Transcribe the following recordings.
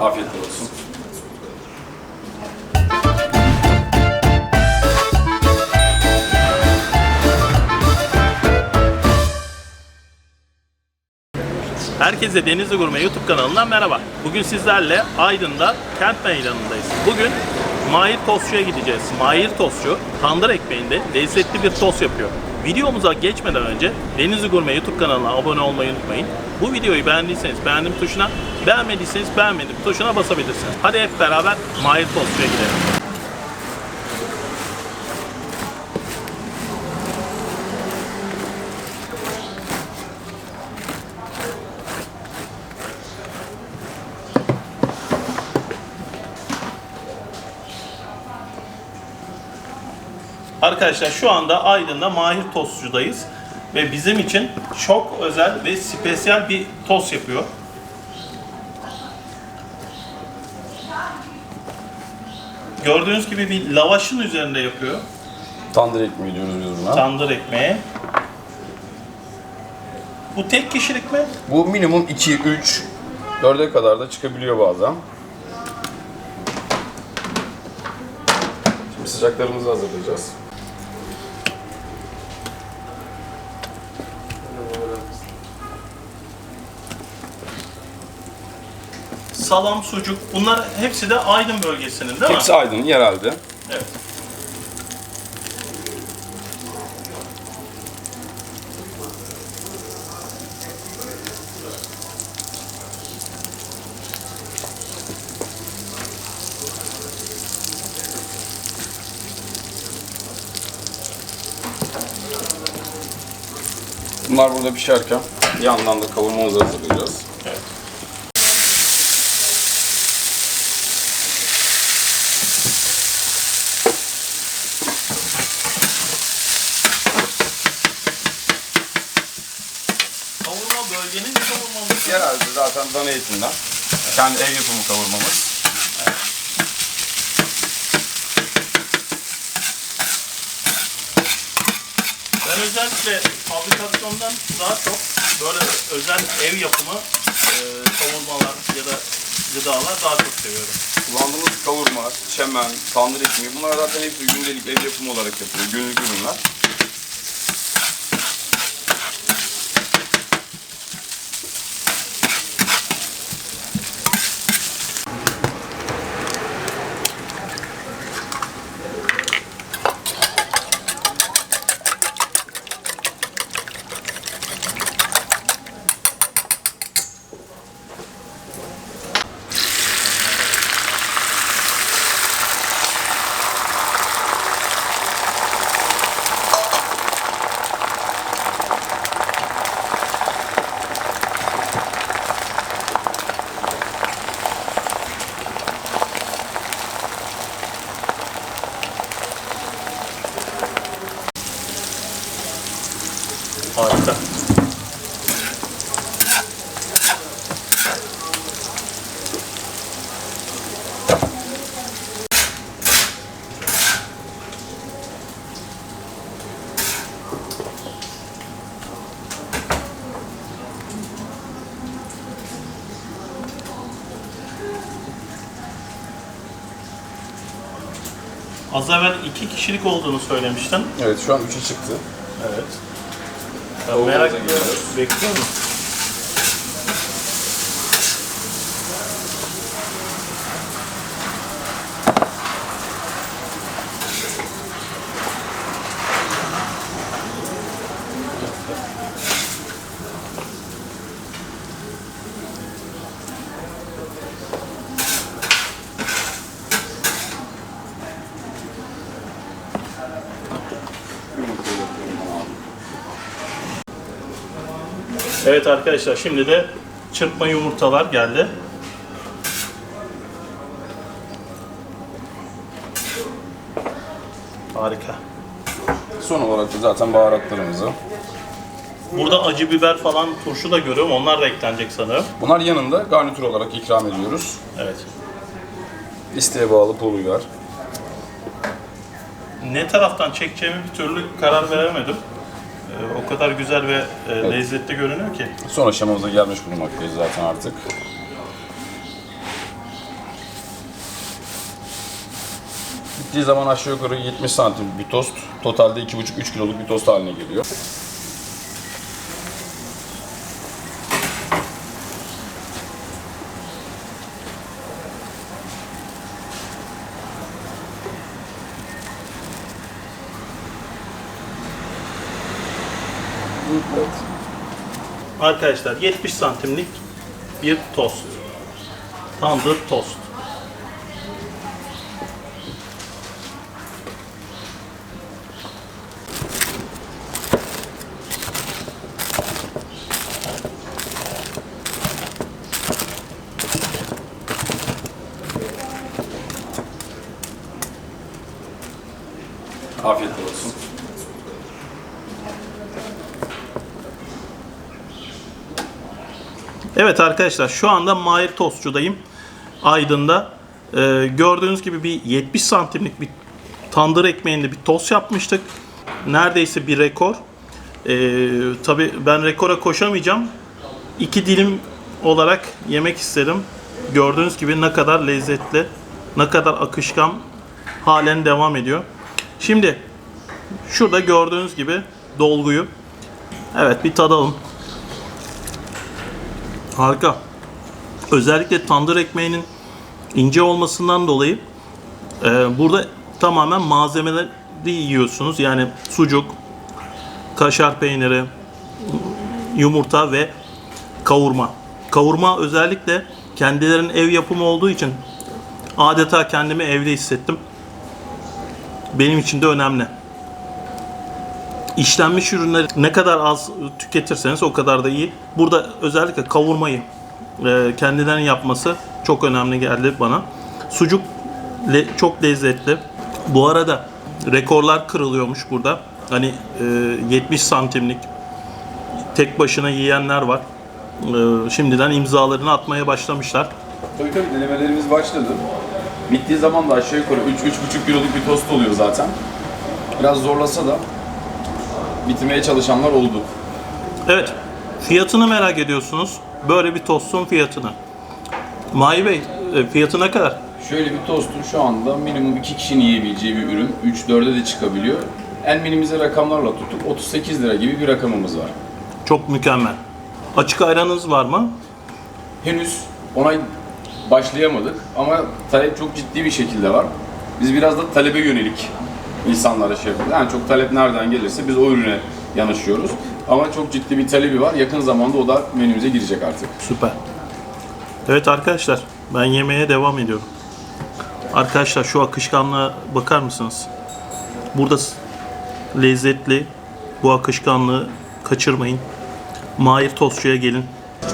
Afiyet olsun. Herkese Denizli Gurme YouTube kanalından merhaba. Bugün sizlerle Aydın'da kent meydanındayız. Bugün Mahir Tostçu'ya gideceğiz. Mahir Tostçu tandır ekmeğinde lezzetli bir tost yapıyor. Videomuza geçmeden önce Denizli Gurme YouTube kanalına abone olmayı unutmayın. Bu videoyu beğendiyseniz beğendim tuşuna, beğenmediyseniz beğenmedim tuşuna basabilirsiniz. Hadi hep beraber Mahir Tostçu'ya gidelim. Arkadaşlar şu anda Aydın'da Mahir Tostçu'dayız. Ve bizim için çok özel ve spesiyel bir tost yapıyor. Gördüğünüz gibi bir lavaşın üzerinde yapıyor. Tandır ekmeği diyoruz biz buna. Tandır ekmeği. Bu tek kişilik mi? Bu minimum 2, 3, 4'e kadar da çıkabiliyor bazen. Şimdi sıcaklarımızı hazırlayacağız. Salam, sucuk. Bunlar hepsi de Aydın bölgesinin değil mi? Hepsi Aydın, yerelde. Evet. Bunlar burada pişerken yandan da kavurmamızı hazırlayacağız. Evet. Kavurma bölgenin bir Yerelde zaten dana etinden. Kendi ev yapımı kavurmamız. Ben özellikle fabrikasyondan daha çok böyle özel ev yapımı e, kavurmalar ya da gıdalar daha çok seviyorum. Kullandığımız kavurma, çemen, tandır ekmeği bunlar zaten hepsi gündelik ev yapımı olarak yapılıyor. Günlük ürünler. Harika. Az evvel iki kişilik olduğunu söylemiştin. Evet şu an 3'e çıktı. Evet. Merak giriyoruz. ediyorum. Evet arkadaşlar şimdi de çırpma yumurtalar geldi. Harika. Son olarak da zaten baharatlarımızı. Burada acı biber falan turşu da görüyorum. Onlar da eklenecek sanırım. Bunlar yanında garnitür olarak ikram ediyoruz. Evet. İsteğe bağlı pul biber. Ne taraftan çekeceğimi bir türlü karar veremedim. Ee, o kadar güzel ve e, evet. lezzetli görünüyor ki. Son aşamamıza gelmiş bulunmaktayız zaten artık. Bittiği zaman aşağı yukarı 70 santim bir tost. Totalde 2,5-3 kiloluk bir tost haline geliyor. Arkadaşlar 70 santimlik bir tost. Tandır tost. Afiyet olsun. Evet arkadaşlar şu anda Mahir Tostçu'dayım. Aydın'da. Ee, gördüğünüz gibi bir 70 santimlik bir tandır ekmeğinde bir tost yapmıştık. Neredeyse bir rekor. Ee, Tabi ben rekora koşamayacağım. İki dilim olarak yemek isterim. Gördüğünüz gibi ne kadar lezzetli, ne kadar akışkan halen devam ediyor. Şimdi şurada gördüğünüz gibi dolguyu evet bir tadalım. Harika. Özellikle tandır ekmeğinin ince olmasından dolayı e, burada tamamen malzemeleri yiyorsunuz. Yani sucuk, kaşar peyniri, yumurta ve kavurma. Kavurma özellikle kendilerinin ev yapımı olduğu için adeta kendimi evde hissettim. Benim için de önemli. İşlenmiş ürünleri ne kadar az tüketirseniz o kadar da iyi. Burada özellikle kavurmayı e, kendilerinin yapması çok önemli geldi bana. Sucuk le- çok lezzetli. Bu arada rekorlar kırılıyormuş burada. Hani e, 70 santimlik tek başına yiyenler var. E, şimdiden imzalarını atmaya başlamışlar. Tabii tabii denemelerimiz başladı. Bittiği zaman da aşağı yukarı 3-3,5 kiloluk bir tost oluyor zaten. Biraz zorlasa da bitirmeye çalışanlar oldu. Evet, fiyatını merak ediyorsunuz. Böyle bir tostun fiyatını. Mahi Bey, e, fiyatı ne kadar? Şöyle bir tostun şu anda minimum 2 kişinin yiyebileceği bir ürün. 3-4'e de çıkabiliyor. En minimize rakamlarla tuttuk 38 lira gibi bir rakamımız var. Çok mükemmel. Açık ayranınız var mı? Henüz ona başlayamadık ama talep çok ciddi bir şekilde var. Biz biraz da talebe yönelik insanlara şey yapıyoruz. Yani çok talep nereden gelirse biz o ürüne yanaşıyoruz. Ama çok ciddi bir talebi var. Yakın zamanda o da menümüze girecek artık. Süper. Evet arkadaşlar, ben yemeğe devam ediyorum. Arkadaşlar şu akışkanlığa bakar mısınız? Burada lezzetli bu akışkanlığı kaçırmayın. Mahir Tostçu'ya gelin.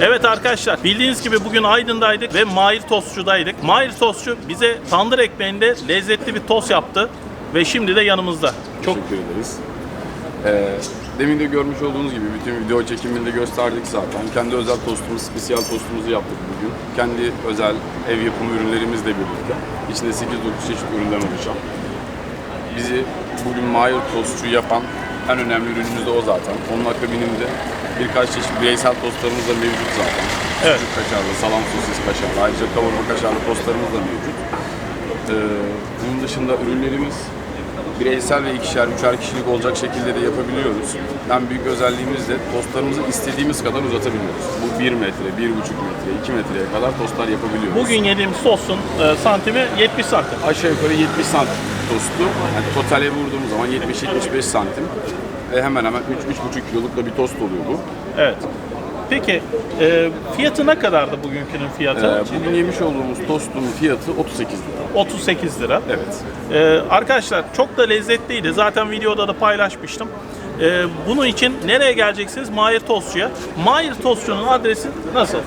Evet arkadaşlar bildiğiniz gibi bugün Aydın'daydık ve Mahir Tostçu'daydık. Mahir Tostçu bize tandır ekmeğinde lezzetli bir tost yaptı ve şimdi de yanımızda. Çok Teşekkür ederiz. Ee, demin de görmüş olduğunuz gibi bütün video çekiminde gösterdik zaten. Kendi özel tostumuzu, spesiyal tostumuzu yaptık bugün. Kendi özel ev yapımı ürünlerimizle birlikte. İçinde 8-9 çeşit üründen oluşan. Bizi bugün Mayer tostçu yapan en önemli ürünümüz de o zaten. Onun akabininde birkaç çeşit bireysel tostlarımız da mevcut zaten. Evet. Sucuk kaşarlı, salam sosis kaşarlı, ayrıca kavurma kaşarlı tostlarımız da mevcut. Ee, bunun dışında ürünlerimiz bireysel ve ikişer, üçer kişilik olacak şekilde de yapabiliyoruz. En büyük özelliğimiz de tostlarımızı istediğimiz kadar uzatabiliyoruz. Bu 1 metre, 1,5 metre, 2 metreye kadar tostlar yapabiliyoruz. bugün yediğimiz sossun e, santimi 70 santim. aşağı yukarı 70 santim tostu. Yani totale vurduğumuz zaman 70-75 santim. E hemen hemen 3-3,5 kiloluk da bir tost oluyor bu. Evet. Peki e, fiyatı ne kadardı bugünkünün fiyatı? E, bugün yemiş olduğumuz tostun fiyatı 38 lira. 38 lira. Evet. Ee, arkadaşlar çok da lezzetliydi. Zaten videoda da paylaşmıştım. Ee, bunun için nereye geleceksiniz? Mahir Tostçu'ya. Mahir Tostçu'nun adresi nasıl?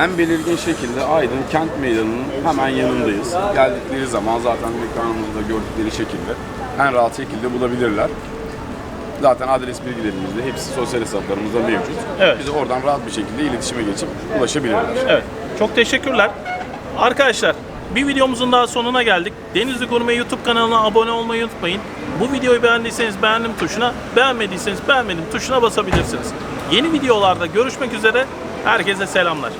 En belirgin şekilde Aydın Kent Meydanı'nın hemen yanındayız. Geldikleri zaman zaten ekranımızda gördükleri şekilde en rahat şekilde bulabilirler. Zaten adres bilgilerimiz de hepsi sosyal hesaplarımızda mevcut. Evet. Bize oradan rahat bir şekilde iletişime geçip ulaşabilirler. Evet. Çok teşekkürler. Arkadaşlar bir videomuzun daha sonuna geldik. Denizli Gurme YouTube kanalına abone olmayı unutmayın. Bu videoyu beğendiyseniz beğendim tuşuna, beğenmediyseniz beğenmedim tuşuna basabilirsiniz. Yeni videolarda görüşmek üzere. Herkese selamlar.